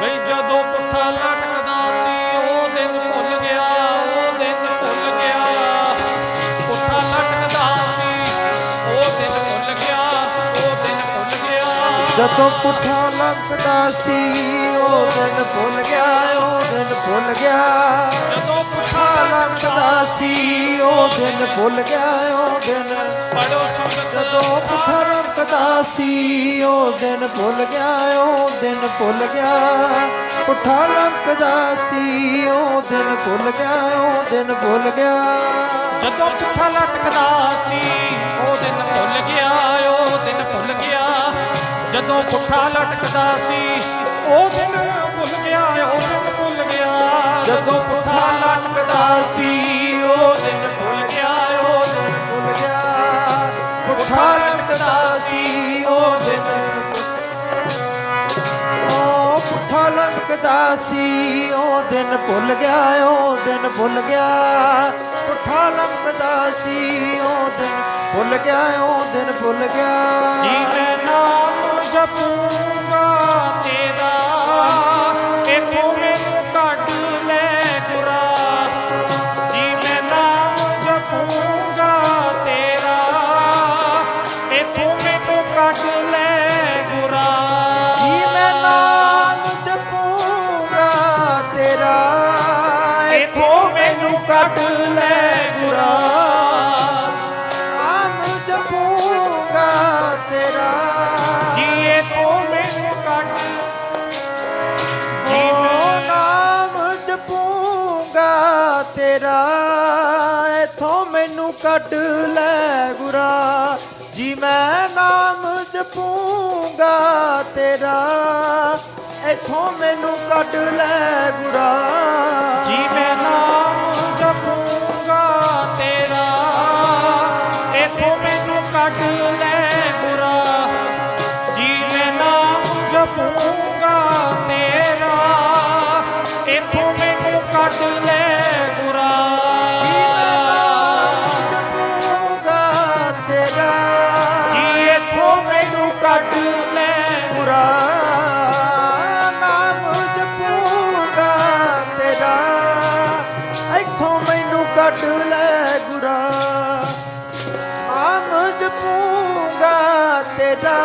ਬਈ ਜਦੋਂ ਪੁੱਠਾ ਲਟਕਦਾ ਸੀ ਉਹ ਦਿਨ ਭੁੱਲ ਗਿਆ ਉਹ ਦਿਨ ਭੁੱਲ ਗਿਆ। ਪੁੱਠਾ ਲਟਕਦਾ ਸੀ ਉਹ ਦਿਨ ਭੁੱਲ ਗਿਆ ਉਹ ਦਿਨ ਭੁੱਲ ਗਿਆ। ਜਦੋਂ ਪੁੱਠਾ ਲੰਕਦਾ ਸੀ ਉਹ ਦਿਨ ਭੁੱਲ ਗਿਆ ਉਹ ਦਿਨ ਭੁੱਲ ਗਿਆ। ਜਦੋਂ ਪੁੱਠਾ ਲੰਕਦਾ ਸੀ ਉਹ ਦਿਨ ਭੁੱਲ ਗਿਆ ਦਿਨ ਪੜੋ ਸੰਗਤ ਜਦੋਂ ਪੁੱਠਾ ਲੰਕਦਾ ਸੀ ਉਹ ਦਿਨ ਭੁੱਲ ਗਿਆ ਉਹ ਦਿਨ ਭੁੱਲ ਗਿਆ। ਪੁੱਠਾ ਲੰਕਦਾ ਸੀ ਉਹ ਦਿਨ ਭੁੱਲ ਗਿਆ ਉਹ ਦਿਨ ਭੁੱਲ ਗਿਆ। ਜਦੋਂ ਪੁੱਠਾ ਲਟਕਦਾ ਸੀ ਉਹ ਦਿਨ ਭੁੱਲ ਗਿਆ ਉਹ ਦਿਨ ਭੁੱਲ ਗਿਆ। ਜਦੋਂ ਪੁੱਠਾ ਲਟਕਦਾ ਸੀ ਉਹ ਦਿਨ ਭੁੱਲ ਗਿਆ ਉਹ ਦਿਨ ਭੁੱਲ ਗਿਆ। ਜਦੋਂ ਪੁੱਠਾ ਲਟਕਦਾ ਸੀ ਪੁੱਠਾ ਲਟਕਦਾ ਸੀ ਉਹ ਦਿਨ ਉਹ ਪੁੱਠਾ ਲੰਕਦਾ ਸੀ, ਉਹ ਦਿਨ ਭੁੱਲ ਗਿਆ, ਉਹ ਦਿਨ ਭੁੱਲ ਗਿਆ। ਪੁੱਠਾ ਲੰਕਦਾ ਸੀ, ਉਹ ਦਿਨ ਭੁੱਲ ਗਿਆ, ਉਹ ਦਿਨ ਭੁੱਲ ਗਿਆ। ਜੀ ਮੈਂ ਨਾਮ ਜਪੂੰਗਾ, ਤੇਰਾ ਕੱਢ ਲੈ ਗੁਰਾ। ਨਾਮ ਜਪੂੰਗਾ ਤੇਰਾ। ਜੀ ਇਥੋਂ ਮੈਨੂੰ ਕੱਢ ਜੀ ਓ ਮੈਂ ਨਾਮ ਜਪੂੰਗਾ ਤੇਰਾ। ਇਥੋਂ ਮੈਨੂੰ ਕੱਢ ਲੈ ਗੁਰਾ। ਜੀ ਮੈਂ ਨਾਮ ਜਪੂੰਗਾ ਤੇਰਾ। ਇਥੋਂ ਮੈਨੂੰ ਕੱਢ ਲੈ ਗੁਰਾ। ਜੀ ਮੈਂ ਕੱਢ ਲੈ ਗੁਰਾ ਜੀ ਮੈਂ ਨਾਮ ਜਪੂੰਗਾ ਤੇਰਾ। ਇਥੋਂ ਮੈਨੂੰ ਕੱਢ ਲੈ ਗੁਰਾ ਜਪੂੰਗਾ ਤੇਰਾ। ਜੀ ਇਥੋਂ ਮੈਨੂੰ ਕੱਢ ਲੈ ਗੁਰਾ ਨਾਮ ਜਪੂੰਗਾ ਤੇਰਾ। ਇੱਥੋਂ ਮੈਨੂੰ ਕੱਢ ਲੈ पूंगा तेरा